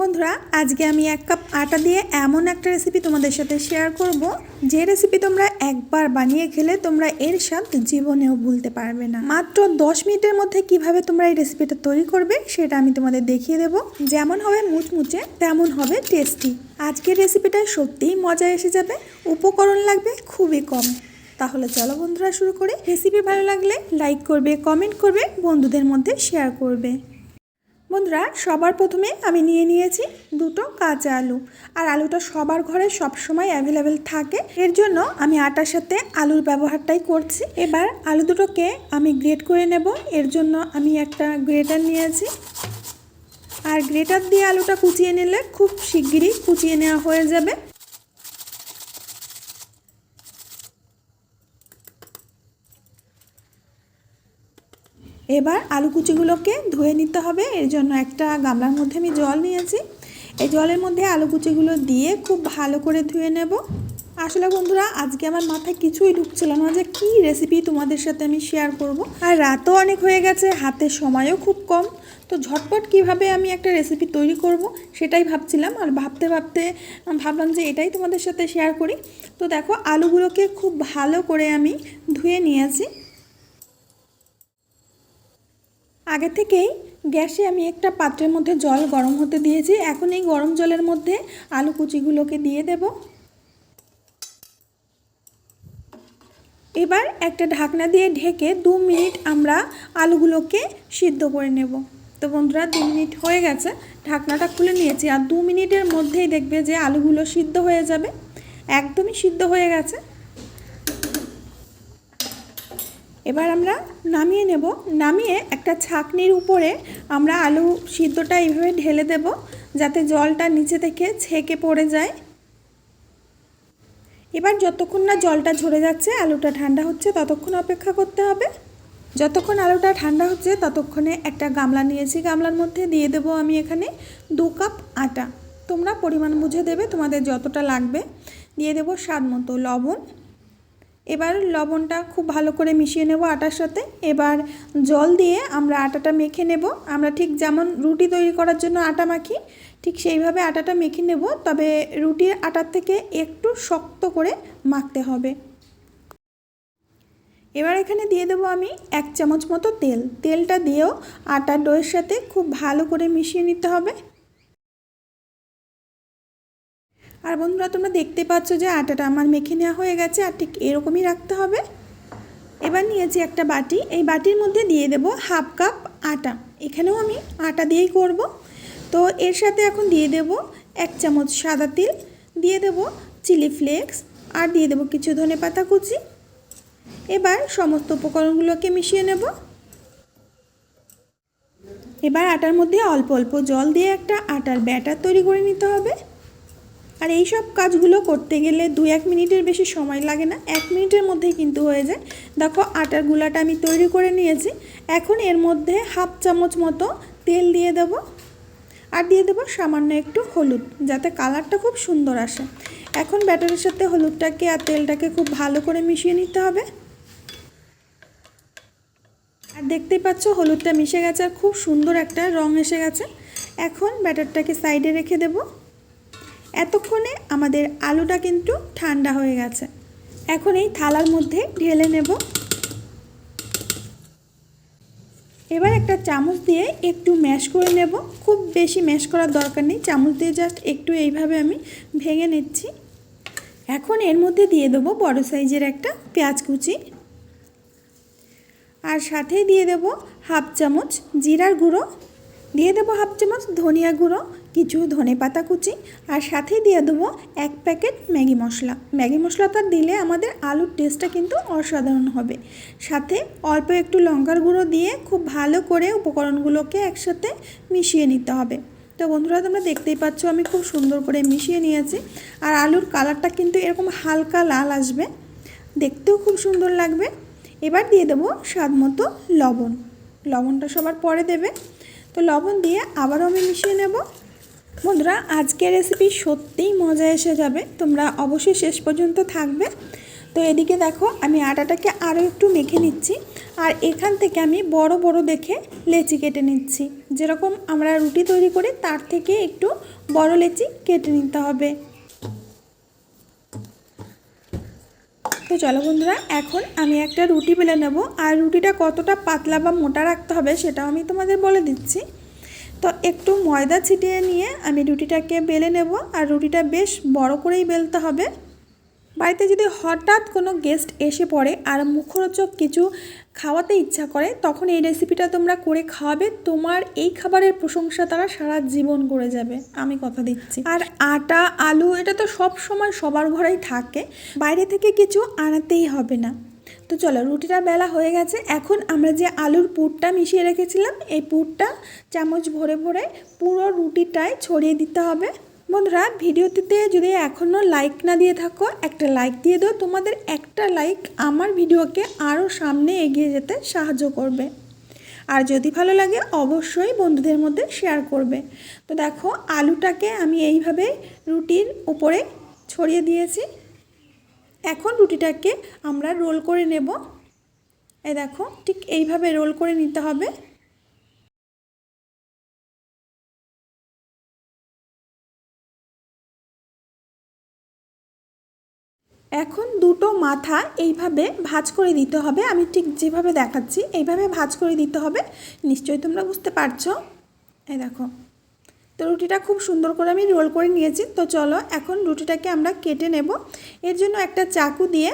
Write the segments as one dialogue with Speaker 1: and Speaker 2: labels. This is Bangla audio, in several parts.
Speaker 1: বন্ধুরা, আজকে আমি এক কাপ আটা দিয়ে এমন একটা রেসিপি তোমাদের সাথে শেয়ার করব। যে রেসিপি তোমরা একবার বানিয়ে খেলে তোমরা এর স্বাদ জীবনেও ভুলতে পারবে না। মাত্র দশ মিনিটের মধ্যে কীভাবে তোমরা এই রেসিপিটা তৈরি করবে সেটা আমি তোমাদের দেখিয়ে দেবো। যেমন হবে মুচমুচে, তেমন হবে টেস্টি আজকের রেসিপিটা সত্যিই মজা এসে যাবে, উপকরণ লাগবে খুবই কম। তাহলে চলো বন্ধুরা, শুরু করে। রেসিপি ভালো লাগলে লাইক করবে কমেন্ট করবে, বন্ধুদের মধ্যে শেয়ার করবে। বন্ধুরা, সবার প্রথমে আমি নিয়ে নিয়েছি দুটো কাঁচা আলু। আর আলুটা সবার ঘরে সবসময় অ্যাভেলেবেল থাকে। এর জন্য আমি আটার সাথে আলুর ব্যবহারটাই করছি। এবার আলু দুটোকে আমি গ্রেট করে নেব। এর জন্য আমি একটা গ্রেটার নিয়েছি। আর গ্রেটার দিয়ে আলুটা কুচিয়ে নিলে খুব শিগগিরই কুচিয়ে নেওয়া হয়ে যাবে। এবার আলু কুচিগুলোকে ধুয়ে নিতে হবে। এর জন্য একটা গামলার মধ্যে আমি জল নিয়েছি। এই জলের মধ্যে আলু কুচিগুলো দিয়ে খুব ভালো করে ধুয়ে নেব। আসলে বন্ধুরা, আজকে আমার মাথায় কিছুই ঢুকছিল না যে কী রেসিপি তোমাদের সাথে আমি শেয়ার করব। আর রাতও অনেক হয়ে গেছে, হাতে সময়ও খুব কম। তো ঝটপট কীভাবে আমি একটা রেসিপি তৈরি করব সেটাই ভাবছিলাম। আর ভাবতে ভাবতে ভাবলাম যে এটাই তোমাদের সাথে শেয়ার করি। তো দেখো, আলুগুলোকে খুব ভালো করে আমি ধুয়ে নিয়েছি। আগে থেকেই গ্যাসে আমি একটা পাত্রের মধ্যে জল গরম হতে দিয়েছি। এখন এই গরম জলের মধ্যে আলু কুচিগুলোকে দিয়ে দেব। এবার একটা ঢাকনা দিয়ে ঢেকে দু মিনিট আমরা আলুগুলোকে সিদ্ধ করে নেব। তো বন্ধুরা, দু মিনিট হয়ে গেছে, ঢাকনাটা খুলে নিয়েছি। আর দু মিনিটের মধ্যেই দেখবে যে আলুগুলো সিদ্ধ হয়ে যাবে। একদমই সিদ্ধ হয়ে গেছে। এবার আমরা নামিয়ে নেব। নামিয়ে একটা ছাকনির উপরে আমরা আলু সিদ্ধটা এইভাবে ঢেলে দেব যাতে জলটা নিচে থেকে ছেঁকে পড়ে যায়। এবার যতক্ষণ না জলটা ঝরে যাচ্ছে, আলুটা ঠান্ডা হচ্ছে, ততক্ষণ অপেক্ষা করতে হবে। যতক্ষণ আলুটা ঠান্ডা হচ্ছে, ততক্ষণে একটা গামলা নিয়েছি। গামলার মধ্যে দিয়ে দেবো আমি এখানে দু কাপ আটা। তোমরা পরিমাণ বুঝে দেবে তোমাদের যতটা লাগবে। দিয়ে দেবো স্বাদ মতো লবণ। এবার লবণটা খুব ভালো করে মিশিয়ে নেব আটার সাথে। এবার জল দিয়ে আমরা আটাটা মেখে নেব। আমরা ঠিক যেমন রুটি তৈরি করার জন্য আটা মাখি, ঠিক সেইভাবে আটাটা মেখে নেব। তবে রুটির আটার থেকে একটু শক্ত করে মাখতে হবে। এবার এখানে দিয়ে দেবো আমি এক চামচ মতো তেল। তেলটা দিয়েও আটার ডোয়ের সাথে খুব ভালো করে মিশিয়ে নিতে হবে। আর বন্ধুরা, তোমরা দেখতে পাচ্ছ যে আটাটা আমার মেখে নেওয়া হয়ে গেছে, আর ঠিক এরকমই রাখতে হবে। এবার নিয়েছি একটা বাটি। এই বাটির মধ্যে দিয়ে দেব হাফ কাপ আটা। এখানেও আমি আটা দিয়েই করব। তো এর সাথে এখন দিয়ে দেব এক চামচ সাদা তিল, দিয়ে দেব চিলি ফ্লেক্স, আর দিয়ে দেব কিছু ধনে পাতা কুচি। এবার সমস্ত উপকরণগুলোকে মিশিয়ে নেব। এবার আটার মধ্যে অল্প অল্প জল দিয়ে একটা আটার ব্যাটার তৈরি করে নিতে হবে। আর এই সব কাজগুলো করতে গেলে দু এক মিনিটের বেশি সময় লাগে না। এক মিনিটের মধ্যেই কিন্তু হয়ে যায়। দেখো আটার গুলাটা আমি তৈরি করে নিয়েছি। এখন এর মধ্যে হাফ চামচ মতো তেল দিয়ে দেব। আর দিয়ে দেবো সামান্য একটু হলুদ, যাতে কালারটা খুব সুন্দর আসে। এখন ব্যাটারের সাথে হলুদটাকে আর তেলটাকে খুব ভালো করে মিশিয়ে নিতে হবে। আর দেখতেই পাচ্ছ হলুদটা মিশে গেছে আর খুব সুন্দর একটা রং এসে গেছে। এখন ব্যাটারটাকে সাইডে রেখে দেবো। এতক্ষণে আমাদের আলুটা কিন্তু ঠান্ডা হয়ে গেছে। এখন এই থালার মধ্যে ঢেলে নেব। এবার একটা চামচ দিয়ে একটু ম্যাশ করে নেব। খুব বেশি ম্যাশ করার দরকার নেই। চামচ দিয়ে জাস্ট একটু এইভাবে আমি ভেঙে নিচ্ছি। এখন এর মধ্যে দিয়ে দেবো বড় সাইজের একটা পেঁয়াজ কুচি। আর সাথেই দিয়ে দেব হাফ চামচ জিরার গুঁড়ো। দিয়ে দেবো হাফ চামচ ধনিয়া গুঁড়ো, কিছু ধনে পাতা কুচি, আর সাথে দিয়ে দেবো এক প্যাকেট ম্যাগি মশলা। ম্যাগি মশলাটা দিলে আমাদের আলুর টেস্টটা কিন্তু অসাধারণ হবে। সাথে অল্প একটু লঙ্কার গুঁড়ো দিয়ে খুব ভালো করে উপকরণগুলোকে একসাথে মিশিয়ে নিতে হবে। তো বন্ধুরা, তোমরা দেখতেই পাচ্ছ আমি খুব সুন্দর করে মিশিয়ে নিয়েছি। আর আলুর কালারটা কিন্তু এরকম হালকা লাল আসবে। দেখতেও খুব সুন্দর লাগবে। এবার দিয়ে দেবো স্বাদ মতো লবণ। লবণটা সবার পরে দেবে। তো লবণ দিয়ে আবারও আমি মিশিয়ে নেব। বন্ধুরা, আজকের রেসিপি সত্যিই মজা এসে যাবে। তোমরা অবশ্যই শেষ পর্যন্ত থাকবে। তো এদিকে দেখো, আমি আটাটাকে আরও একটু মেখে নিচ্ছি। আর এখান থেকে আমি বড় বড় দেখে লেচি কেটে নিচ্ছি। যেরকম আমরা রুটি তৈরি করি, তার থেকে একটু বড় লেচি কেটে নিতে হবে। তো চলো বন্ধুরা, এখন আমি একটা রুটি বেলে নেব। আর রুটিটা কতটা পাতলা বা মোটা রাখতে হবে সেটাও আমি তোমাদের বলে দিচ্ছি। তো একটু ময়দা ছিটিয়ে নিয়ে আমি রুটিটাকে বেলে নেব। আর রুটিটা বেশ বড় করেই বেলতে হবে। বাড়িতে যদি হঠাৎ কোনো গেস্ট এসে পড়ে আর মুখরোচক কিছু খাওয়াতে ইচ্ছা করে, তখন এই রেসিপিটা তোমরা করে খাওয়াবে। তোমার এই খাবারের প্রশংসা তারা সারা জীবন করে যাবে। আমি কথা দিচ্ছি। আর আটা, আলু এটা তো সব সময় সবার ঘরেই থাকে। বাইরে থেকে কিছু আনাতেই হবে না। তো চলো, রুটিটা বেলা হয়ে গেছে। এখন আমরা যে আলুর পুরটা মিশিয়ে রেখেছিলাম, এই পুরটা চামচ ভরে ভরে পুরো রুটিটায় ছড়িয়ে দিতে হবে। বন্ধুরা, ভিডিওটিতে যদি এখনও লাইক না দিয়ে থাকো, একটা লাইক দিয়ে দাও। তোমাদের একটা লাইক আমার ভিডিওকে আরও সামনে এগিয়ে যেতে সাহায্য করবে। আর যদি ভালো লাগে, অবশ্যই বন্ধুদের মধ্যে শেয়ার করবে। তো দেখো, আলুটাকে আমি এইভাবে রুটির উপরে ছড়িয়ে দিয়েছি। এখন রুটিটাকে আমরা রোল করে নেব। এই দেখো, ঠিক এইভাবে রোল করে নিতে হবে। এখন দুটো মাথা এইভাবে ভাজ করে দিতে হবে। আমি ঠিক যেভাবে দেখাচ্ছি, এইভাবে ভাজ করে দিতে হবে। নিশ্চয়ই তোমরা বুঝতে পারছ। এই দেখো। তো রুটিটা খুব সুন্দর করে আমি রোল করে নিয়েছি। তো চলো এখন রুটিটাকে আমরা কেটে নেব। এর জন্য একটা চাকু দিয়ে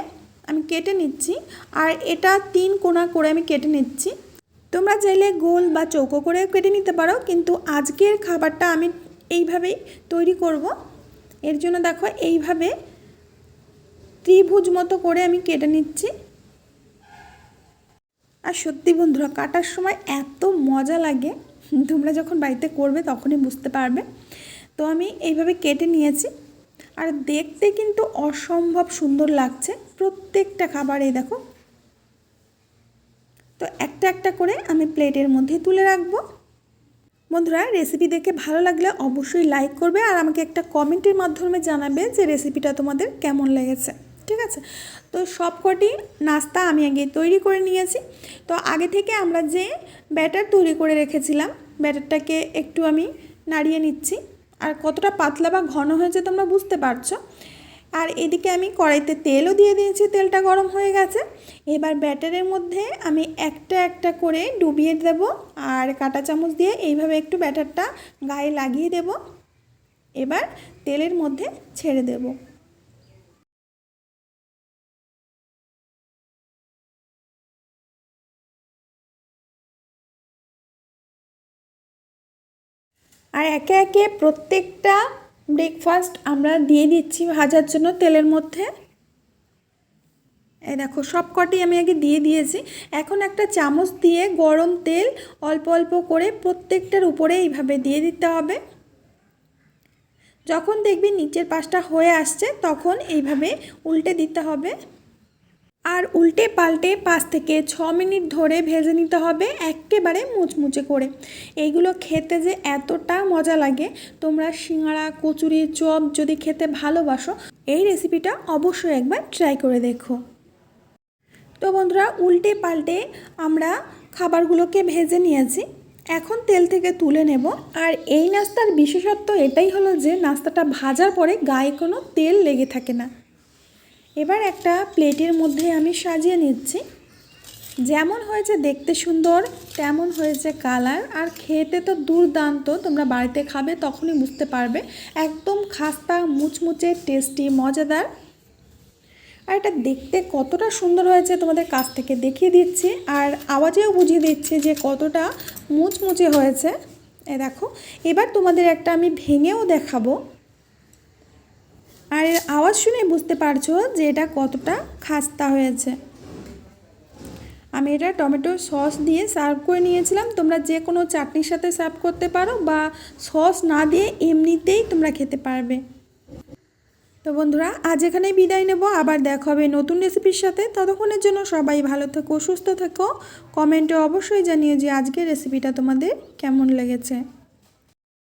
Speaker 1: আমি কেটে নিচ্ছি। আর এটা তিন কোনা করে আমি কেটে নিচ্ছি। তোমরা চাইলে গোল বা চৌকো করে কেটে নিতে পারো, কিন্তু আজকের খাবারটা আমি এইভাবেই তৈরি করব। এর জন্য দেখো এইভাবে ত্রিভুজ মতো করে আমি কেটে নিচ্ছি। আর সত্যি বন্ধুরা, কাটার সময় এত মজা লাগে, তোমরা যখন বাড়িতে করবে তখনই বুঝতে পারবে। তো আমি এইভাবে কেটে নিয়েছি। আর দেখতে কিন্তু অসম্ভব সুন্দর লাগছে প্রত্যেকটা খাবারে দেখো। তো একটা একটা করে আমি প্লেটের মধ্যে তুলে রাখব। বন্ধুরা রেসিপি দেখে ভালো লাগলে অবশ্যই লাইক করবে আর আমাকে একটা কমেন্টের মাধ্যমে জানাবে যে রেসিপিটা তোমাদের কেমন লেগেছে। ঠিক আছে? তো সব কটি নাস্তা আমি আগে তৈরি করে নিয়েছি। তো আগে থেকে আমরা যে ব্যাটার তৈরি করে রেখেছিলাম, ব্যাটারটাকে একটু আমি নাড়িয়ে নিচ্ছি। আর কতটা পাতলা বা ঘন হয়েছে তোমরা বুঝতে পারছ? আর এদিকে আমি কড়াইতে তেলও দিয়ে দিয়েছি, তেলটা গরম হয়ে গেছে। এবার ব্যাটারের মধ্যে আমি একটা একটা করে ডুবিয়ে দেব আর কাঁটা চামচ দিয়ে এইভাবে একটু ব্যাটারটা গায়ে লাগিয়ে দেব। এবার তেলের মধ্যে ছেড়ে দেবো। আর একে একে প্রত্যেকটা ব্রেকফাস্ট আমরা দিয়ে দিচ্ছি ভাজার জন্য তেলের মধ্যে। এই দেখো, সব কটি আমি আগে দিয়ে দিয়েছি। এখন একটা চামচ দিয়ে গরম তেল অল্প অল্প করে প্রত্যেকটার উপরে এইভাবে দিয়ে দিতে হবে। যখন দেখবি নিচের পাশটা হয়ে আসছে, তখন এইভাবে উল্টে দিতে হবে। আর উল্টে পাল্টে পাঁচ থেকে ছ মিনিট ধরে ভেজে নিতে হবে একেবারে মুচমুচে করে। এইগুলো খেতে যে এতটা মজা লাগে, তোমরা সিঙাড়া, কচুরি, চপ যদি খেতে ভালোবাসো, এই রেসিপিটা অবশ্যই একবার ট্রাই করে দেখো। তো বন্ধুরা, উল্টে পাল্টে আমরা খাবারগুলোকে ভেজে নিয়েছি। এখন তেল থেকে তুলে নেব। আর এই নাস্তার বিশেষত্ব এটাই হলো যে, নাস্তাটা ভাজার পরে গায়ে কোনো তেল লেগে থাকে না। এবার একটা প্লেটের মধ্যে আমি সাজিয়ে নিচ্ছি। যেমন হয়েছে দেখতে সুন্দর, তেমন হয়েছে কালার। আর খেতে তো দুর্দান্ত, তোমরা বাড়িতে খাবে তখনই বুঝতে পারবে। একদম খাস্তা, মুচমুচে, টেস্টি, মজাদার। আর এটা দেখতে কতটা সুন্দর হয়েছে তোমাদের কাছ থেকে দেখিয়ে দিচ্ছি। আর আওয়াজেও বুঝিয়ে দিচ্ছি যে কতটা মুচমুচে হয়েছে। এ দেখো, এবার তোমাদের একটা আমি ভেঙেও দেখাবো। আর এর আওয়াজ শুনে বুঝতে পারছ যে এটা কতটা খাস্তা হয়েছে। আমি এটা টমেটো সস দিয়ে সার্ভ করে নিয়েছিলাম। তোমরা যে কোনো চাটনির সাথে সার্ভ করতে পারো বা সস না দিয়ে এমনিতেই তোমরা খেতে পারবে। তো বন্ধুরা, আজ এখানে বিদায় নেব। আবার দেখা হবে নতুন রেসিপির সাথে। ততক্ষণের জন্য সবাই ভালো থেকো, সুস্থ থেকো। কমেন্টে অবশ্যই জানিয়ে যে আজকের রেসিপিটা তোমাদের কেমন লেগেছে।